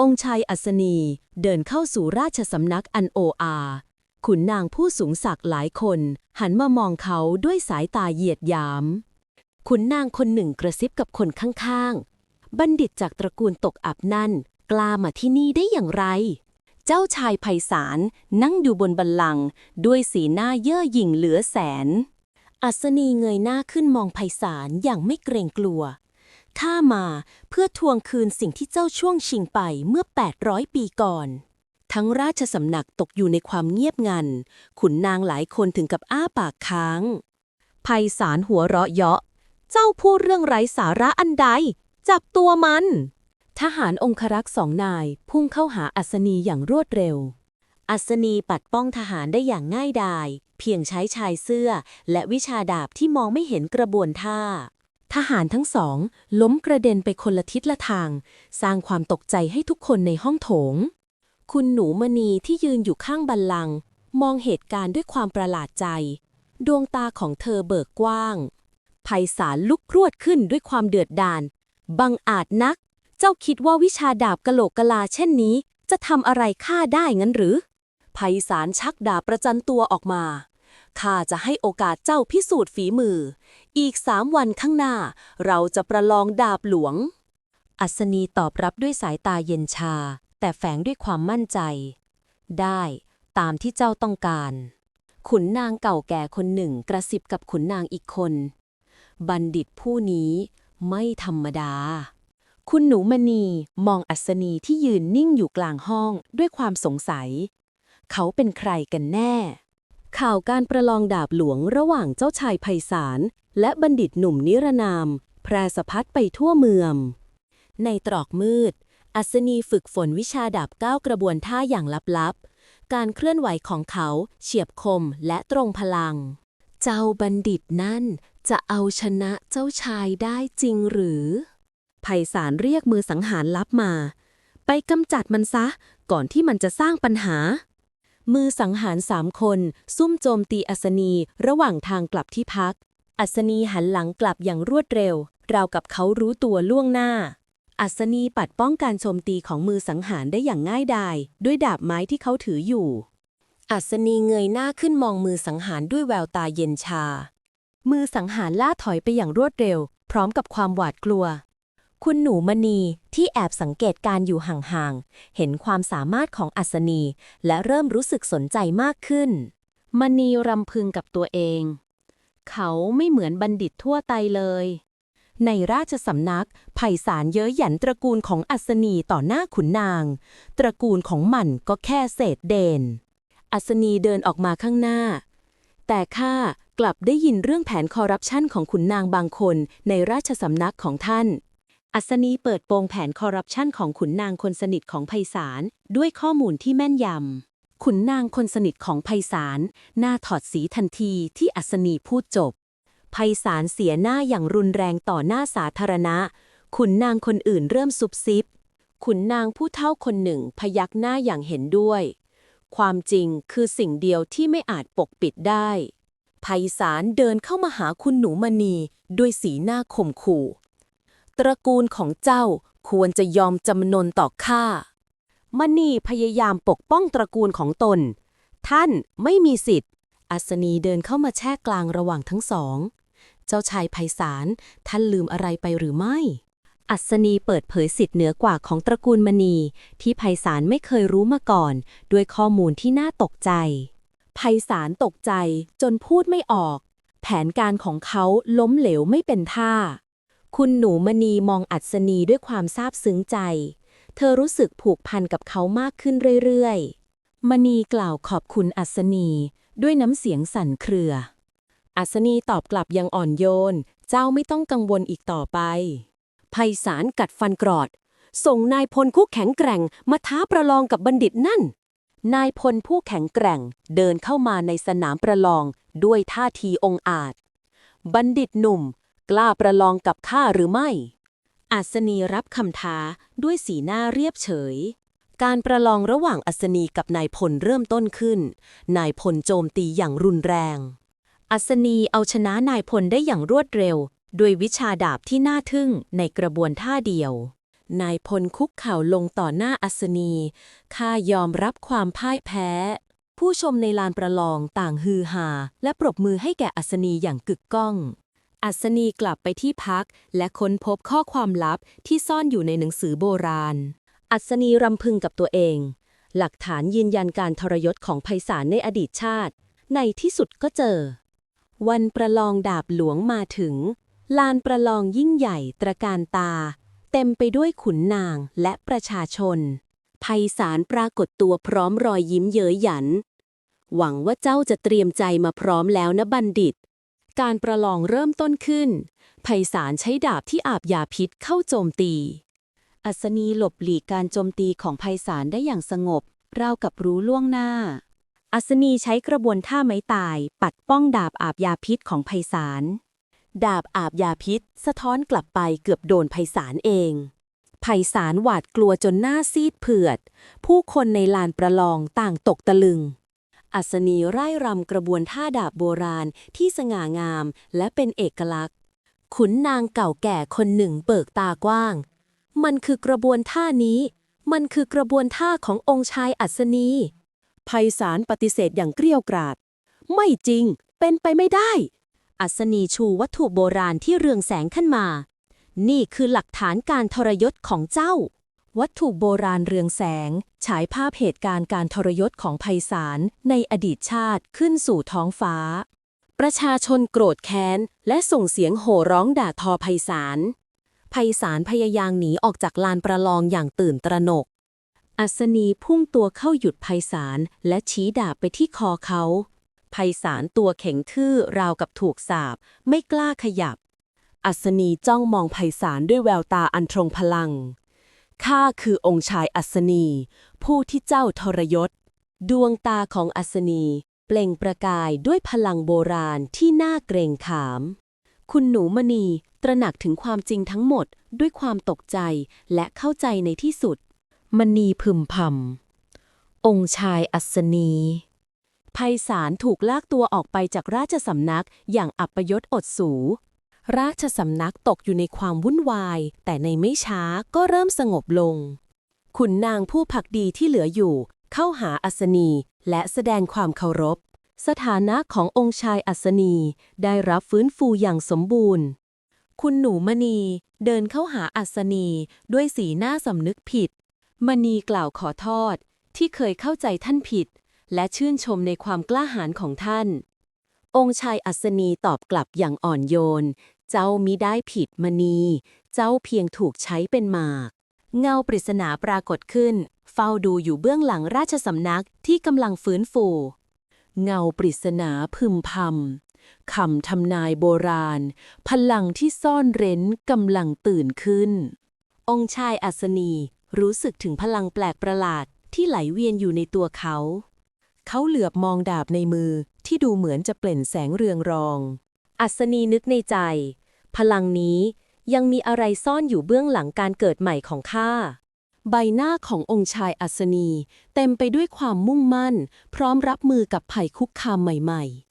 องค์ชายอัศนีเดินเข้าสู่ราชสำนักอันโออาขุนนางผู้สูงศักดิ์หลายคน หันมามองเขาด้วยสายตาเหยียดหยาม ขุนนางคนหนึ่งกระซิบกับคนข้างๆ บัณฑิตจากตระกูลตกอับนั่น กล้ามาที่นี่ได้อย่างไร เจ้าชายไพศาลนั่งอยู่บนบัลลังก์ด้วยสีหน้าเย่อหยิ่งเหลือแสน อัศนีเงยหน้าขึ้นมองไพศาลอย่างไม่เกรงกลัว ข้ามา เพื่อทวงคืนสิ่งที่เจ้าช่วงชิงไปเมื่อ 800 ปีก่อน ทั้งราชสำนักตกอยู่ในความเงียบงัน ขุนนางหลายคนถึงกับอ้าปากค้างไพศาลหัวเราะเยาะ เจ้าพูดเรื่องไร้สาระอันใด จับตัวมัน ทหารองครักษ์สองนายพุ่งเข้าหาอัศนีอย่างรวดเร็ว อัศนีปัดป้องทหารได้อย่างง่ายดาย เพียงใช้ชายเสื้อและวิชาดาบที่มองไม่เห็นกระบวนท่า ทหารทั้งสอง ล้มกระเด็นไปคนละทิศละทาง สร้างความตกใจให้ทุกคนในห้องโถง คุณหนูมณีที่ยืนอยู่ข้างบัลลัง มองเหตุการณ์ด้วยความประหลาดใจ ดวงตาของเธอเบิกกว้างไพศาลลุกครวดขึ้นด้วยความเดือดดาลบังอาจนัก เจ้าคิดว่าวิชาดาบกะโหลกกะลาเช่นนี้ จะทำอะไรข้าได้งั้นหรือไพศาลชักดาบประจันตัวออกมาข้าจะให้โอกาสเจ้าพิสูจน์ฝีมือ อีกสามวันข้างหน้า เราจะประลองดาบหลวง อัศนีตอบรับด้วยสายตาเย็นชา แต่แฝงด้วยความมั่นใจ ได้ตามที่เจ้าต้องการ ขุนนางเก่าแก่คนหนึ่งกระซิบกับขุนนางอีกคน บัณฑิตผู้นี้ไม่ธรรมดา คุณหนูมณีมองอัศนีที่ยืนนิ่งอยู่กลางห้องด้วยความสงสัย เขาเป็นใครกันแน่ ข่าวการประลองดาบหลวงระหว่างเจ้าชายไพศาลและบัณฑิตหนุ่มนิรนาม แพร่สะพัดไปทั่วเมือง ในตรอกมืด อัศนีฝึกฝนวิชาดาบก้าวกระบวนท่าอย่างลับๆ การเคลื่อนไหวของเขาเฉียบคมและตรงพลัง เจ้าบัณฑิตนั่นจะเอาชนะเจ้าชายได้จริงหรือ ไพศาลเรียกมือสังหารลับมา ไปกำจัดมันซะ ก่อนที่มันจะสร้างปัญหา มือสังหารสามคน ซุ่มโจมตีอัศนีระหว่างทางกลับที่พัก อัศนีหันหลังกลับอย่างรวดเร็ว ราวกับเขารู้ตัวล่วงหน้า อัศนีปัดป้องการโจมตีของมือสังหารได้อย่างง่ายดาย ด้วยดาบไม้ที่เขาถืออยู่ อัศนีเงยหน้าขึ้นมองมือสังหารด้วยแววตาเย็นชา มือสังหารล่าถอยไปอย่างรวดเร็ว พร้อมกับความหวาดกลัว คุณหนูมณีที่แอบสังเกตการอยู่ห่างๆ เห็นความสามารถของอัศนี และเริ่มรู้สึกสนใจมากขึ้น มณีรำพึงกับตัวเอง เขาไม่เหมือนบัณฑิตทั่วไปเลย ในราชสำนักไผ่สารเย้ยหยันตระกูลของอัศนีต่อหน้าขุนนาง ตระกูลของมันก็แค่เศษเด่นอัศนีเดินออกมาข้างหน้า แต่ข้ากลับได้ยินเรื่องแผนคอร์รัปชันของขุนนางบางคนในราชสำนักของท่าน อัศนีเปิดโปงแผนคอร์รัปชันของขุนนางคนสนิทของไพศาลด้วยข้อมูลที่แม่นยำ ขุนนางคนสนิทของไพศาลหน้าถอดสีทันทีที่อัศนีพูดจบ ไพศาลเสียหน้าอย่างรุนแรงต่อหน้าสาธารณะ ขุนนางคนอื่นเริ่มซุบซิบ ขุนนางผู้เฒ่าคนหนึ่งพยักหน้าอย่างเห็นด้วย ความจริงคือสิ่งเดียวที่ไม่อาจปกปิดได้ ไพศาลเดินเข้ามาหาคุณหนูมณีด้วยสีหน้าข่มขู่ ตระกูลของเจ้าควรจะยอมจำนนต่อข้ามณีพยายามปกป้องตระกูลของตน ท่านไม่มีสิทธิ์ อัศนีเดินเข้ามาแช่กลางระหว่างทั้งสอง เจ้าชายไพศาลท่านลืมอะไรไปหรือไม่ อัศนีเปิดเผยสิทธิ์เหนือกว่าของตระกูลมณี ที่ไพศาลไม่เคยรู้มาก่อน ด้วยข้อมูลที่น่าตกใจไพศาลตกใจจนพูดไม่ออก แผนการของเขาล้มเหลวไม่เป็นท่า คุณหนูมณีมองอัศนีด้วยความซาบซึ้งใจ เธอรู้สึกผูกพันกับเขามากขึ้นเรื่อยๆ มณีกล่าวขอบคุณอัศนีด้วยน้ำเสียงสั่นเครือ อัศนีตอบกลับอยังอ่อนโยน เจ้าไม่ต้องกังวลอีกต่อไป ไพศาลกัดฟันกรอด ส่งนายพลคู่แข็งแกร่งมาท้าประลองกับบัณฑิตนั่น นายพลผู้แข็งแกร่งเดินเข้ามาในสนามประลองด้วยท่าทีองอาจ บัณฑิตหนุ่ม กล้าประลองกับข้าหรือไม่ อัศนีรับคำท้าด้วยสีหน้าเรียบเฉย การประลองระหว่างอัศนีกับนายพลเริ่มต้นขึ้น นายพลโจมตีอย่างรุนแรง อัศนีเอาชนะนายพลได้อย่างรวดเร็ว ด้วยวิชาดาบที่น่าทึ่งในกระบวนท่าเดียวนายพลคุกเข่าลงต่อหน้าอัศนี ข้ายอมรับความพ่ายแพ้ ผู้ชมในลานประลองต่างฮือฮาและปรบมือให้แก่อัศนีอย่างกึกก้อง อัศนีกลับไปที่พัก และค้นพบข้อความลับที่ซ่อนอยู่ในหนังสือโบราณ อัศนีรำพึงกับตัวเอง หลักฐานยืนยันการทรยศของไพศาลในอดีตชาติ ในที่สุดก็เจอ วันประลองดาบหลวงมาถึง ลานประลองยิ่งใหญ่ตระการตา เต็มไปด้วยขุนนางและประชาชนไพศาลปรากฏตัวพร้อมรอยยิ้มเย้ยหยัน หวังว่าเจ้าจะเตรียมใจมาพร้อมแล้วนะบัณฑิต การประลองเริ่มต้นขึ้น ไพศาลใช้ดาบที่อาบยาพิษเข้าโจมตี อัศนีหลบหลีกการโจมตีของไพศาลได้อย่างสงบ ราวกับรู้ล่วงหน้า อัศนีใช้กระบวนท่าไม้ตาย ปัดป้องดาบอาบยาพิษของไพศาล ดาบอาบยาพิษ สะท้อนกลับไปเกือบโดนไพศาลเองไพศาลหวาดกลัวจนหน้าซีดเผือด ผู้คนในลานประลองต่างตกตะลึง อัศนีไร่รำกระบวนท่าดาบโบราณที่สง่างามและเป็นเอกลักษณ์ ขุนนางเก่าแก่คนหนึ่งเบิกตากว้าง มันคือกระบวนท่านี้ มันคือกระบวนท่าขององค์ชายอัศนี ไพศาลปฏิเสธอย่างเกรี้ยวกราดไม่จริง เป็นไปไม่ได้ อัศนีชูวัตถุโบราณที่เรืองแสงขึ้นมา นี่คือหลักฐานการทรยศของเจ้า วัตถุโบราณเรืองแสง ฉายภาพเหตุการณ์การทรยศของไพศาลในอดีตชาติขึ้นสู่ท้องฟ้า ประชาชนโกรธแค้น และส่งเสียงโห่ร้องด่าทอไพศาลไพศาลพยายามหนีออกจากลานประลองอย่างตื่นตระหนก อัศนีพุ่งตัวเข้าหยุดไพศาลและชี้ดาบไปที่คอเขาไพศาลตัวแข็งทื่อราวกับถูกสาบ ไม่กล้าขยับ อัศนีจ้องมองไพศาลด้วยแววตาอันทรงพลัง ข้าคือองค์ชายอัศนี ผู้ที่เจ้าทรยศ ดวงตาของอัศนี เปล่งประกายด้วยพลังโบราณที่น่าเกรงขาม คุณหนูมณีตระหนักถึงความจริงทั้งหมดด้วยความตกใจและเข้าใจในที่สุด มณีพึมพำองค์ชายอัศนีไพศาลถูกลากตัวออกไปจากราชสำนักอย่างอัปยศอดสู ราชสำนักตกอยู่ในความวุ่นวาย แต่ในไม่ช้าก็เริ่มสงบลง ขุนนางผู้ผักดีที่เหลืออยู่ เข้าหาอัศนี และแสดงความเคารพ สถานะขององค์ชายอัศนี ได้รับฟื้นฟูอย่างสมบูรณ์ คุณหนูมณีเดินเข้าหาอัศนีด้วยสีหน้าสำนึกผิด มณีกล่าวขอโทษที่เคยเข้าใจท่านผิด และชื่นชมในความกล้าหาญของท่านองค์ชายอัศนีตอบกลับอย่างอ่อนโยน เจ้ามิได้ผิดมณี เจ้าเพียงถูกใช้เป็นหมาก เงาปริศนาปรากฏขึ้น เฝ้าดูอยู่เบื้องหลังราชสำนักที่กำลังฟื้นฟู เงาปริศนาพึมพำคำทำนายโบราณ พลังที่ซ่อนเร้นกำลังตื่นขึ้น องค์ชายอัศนีรู้สึกถึงพลังแปลกประหลาดที่ไหลเวียนอยู่ในตัวเขา เขาเหลือบมองดาบในมือที่ดูเหมือนจะเปล่งแสงเรืองรอง อัศนีนึกในใจ พลังนี้ยังมีอะไรซ่อนอยู่เบื้องหลังการเกิดใหม่ของข้า ใบหน้าขององค์ชายอัศนี เต็มไปด้วยความมุ่งมั่น พร้อมรับมือกับภัยคุกคามใหม่ๆ